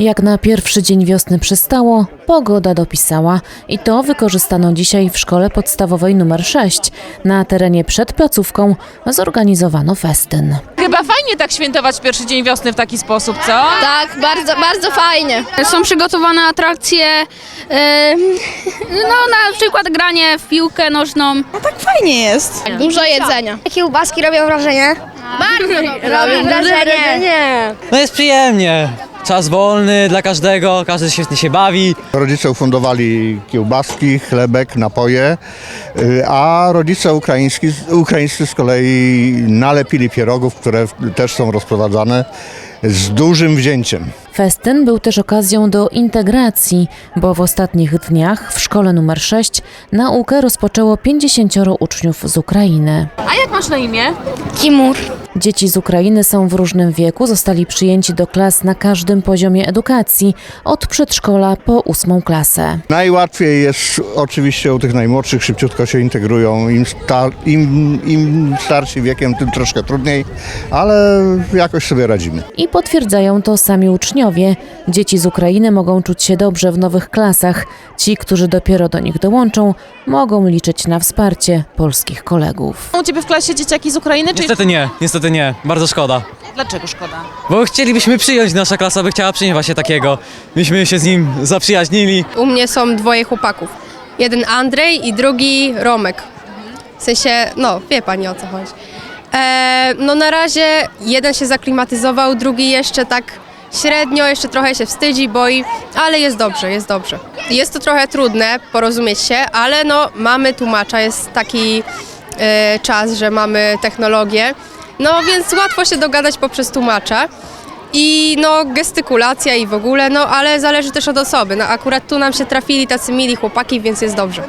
Jak na pierwszy dzień wiosny przystało, pogoda dopisała i to wykorzystano dzisiaj w szkole podstawowej numer 6. Na terenie przed placówką zorganizowano festyn. Chyba fajnie tak świętować pierwszy dzień wiosny w taki sposób, co? Tak, bardzo, bardzo fajnie. Są przygotowane atrakcje, e, no na przykład granie w piłkę nożną. Fajnie jest. Dużo jedzenia. Kiełbaski robią wrażenie. Bardzo Robią wrażenie. No jest przyjemnie. Czas wolny dla każdego, każdy świetnie się bawi. Rodzice ufundowali kiełbaski, chlebek, napoje, y, a rodzice ukraiński, ukraińscy z kolei nalepili pierogów, które też są rozprowadzane z dużym wzięciem. Festyn był też okazją do integracji, bo w ostatnich dniach w szkole numer 6 naukę rozpoczęło 50 uczniów z Ukrainy. Masz na imię? Timur. Dzieci z Ukrainy są w różnym wieku, zostali przyjęci do klas na każdym poziomie edukacji, od przedszkola po ósmą klasę. Najłatwiej jest oczywiście u tych najmłodszych, szybciutko się integrują. Im, sta, im, im starsi wiekiem, tym troszkę trudniej, ale jakoś sobie radzimy. I potwierdzają to sami uczniowie. Dzieci z Ukrainy mogą czuć się dobrze w nowych klasach. Ci, którzy dopiero do nich dołączą, mogą liczyć na wsparcie polskich kolegów. U ciebie w klasie dzieciaki z Ukrainy, czy Niestety nie, niestety nie. Bardzo szkoda. dlaczego szkoda? Bo chcielibyśmy przyjąć, nasza klasa by chciała przyjąć właśnie takiego. Myśmy się z nim zaprzyjaźnili. U mnie są dwoje chłopaków. Jeden Andrzej i drugi Romek. W sensie, no, wie pani o co chodzi. E, no na razie jeden się zaklimatyzował, drugi jeszcze tak średnio, jeszcze trochę się wstydzi, boi, ale jest dobrze, jest dobrze. Jest to trochę trudne porozumieć się, ale no mamy tłumacza, jest taki czas, że mamy technologię, no więc łatwo się dogadać poprzez tłumacza. I no gestykulacja i w ogóle, no ale zależy też od osoby. No akurat tu nam się trafili tacy mili chłopaki, więc jest dobrze.